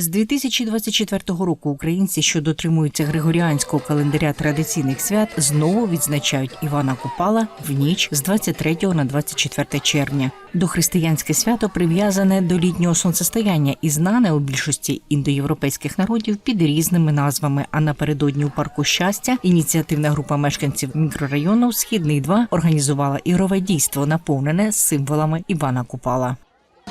З 2024 року українці, що дотримуються григоріанського календаря традиційних свят, знову відзначають Івана Купала в ніч з 23 на 24 червня. Дохристиянське свято прив'язане до літнього сонцестояння і знане у більшості індоєвропейських народів під різними назвами. А напередодні у парку щастя ініціативна група мешканців мікрорайону Східний 2 організувала ігрове дійство, наповнене символами Івана Купала.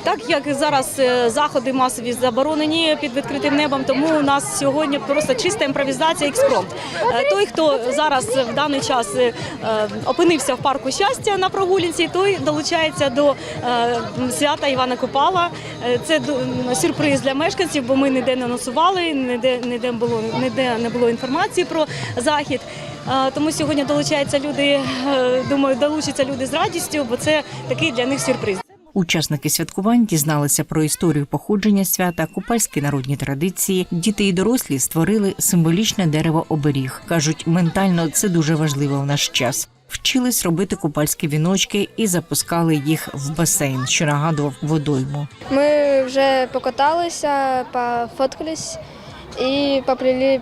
Так як зараз е, заходи масові заборонені під відкритим небом, тому у нас сьогодні просто чиста імпровізація експромт. Е, Той, хто зараз в даний час е, опинився в парку щастя на прогулянці, той долучається до свята Івана Купала. Це сюрприз для мешканців, бо ми ніде не анонсували, ніде, ніде, було, ніде не було інформації про захід. Тому сьогодні долучаються люди. Думаю, долучаться люди з радістю, бо це такий для них сюрприз. Учасники святкувань дізналися про історію походження свята, купальські народні традиції. Діти і дорослі створили символічне дерево оберіг. кажуть, ментально це дуже важливо в наш час. Вчились робити купальські віночки і запускали їх в басейн, що нагадував водойму. Мы уже покаталися, пофоткались і поплели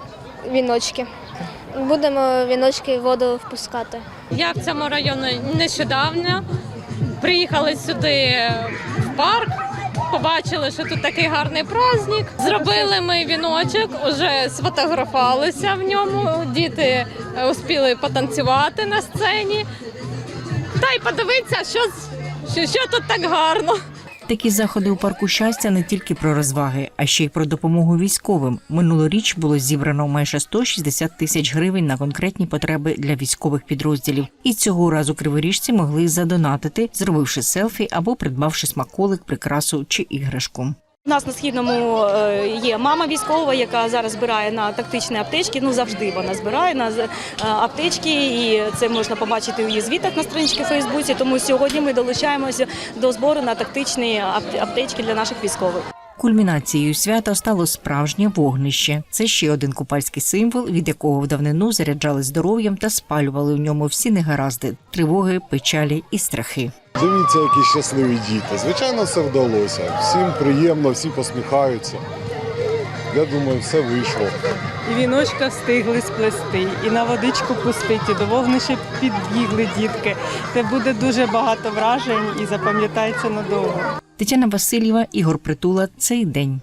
віночки. Будемо віночки в воду впускати. Я в цьому районі нещодавно. Приїхали сюди в парк, побачили, що тут такий гарний праздник. Зробили ми віночок, уже сфотографалися в ньому. Діти е, успіли потанцювати на сцені. Та й подивитися, що, що, що тут так гарно. Такі заходи у парку щастя не тільки про розваги, а ще й про допомогу військовим. Минулоріч було зібрано майже 160 тисяч гривень на конкретні потреби для військових підрозділів. І цього разу криворіжці могли задонатити, зробивши селфі або придбавши смаколик, прикрасу чи іграшку. У нас на східному е, є мама військова, яка зараз збирає на тактичні аптечки. Ну завжди вона збирає на е, аптечки, і це можна побачити у її звітах на страничці Фейсбуці. Тому сьогодні ми долучаємося до збору на тактичні ап- аптечки для наших військових. Кульмінацією свята стало справжнє вогнище. Це ще один купальський символ, від якого в давнину заряджали здоров'ям та спалювали в ньому всі негаразди, тривоги, печалі і страхи. Дивіться, які щасливі діти. Звичайно, все вдалося. Всім приємно, всі посміхаються. Я думаю, все вийшло. І віночка встигли сплести, і на водичку пустити, і до вогнища підбігли дітки. Це буде дуже багато вражень і запам'ятається надовго. Тетяна Васильєва, Ігор Притула. Цей день.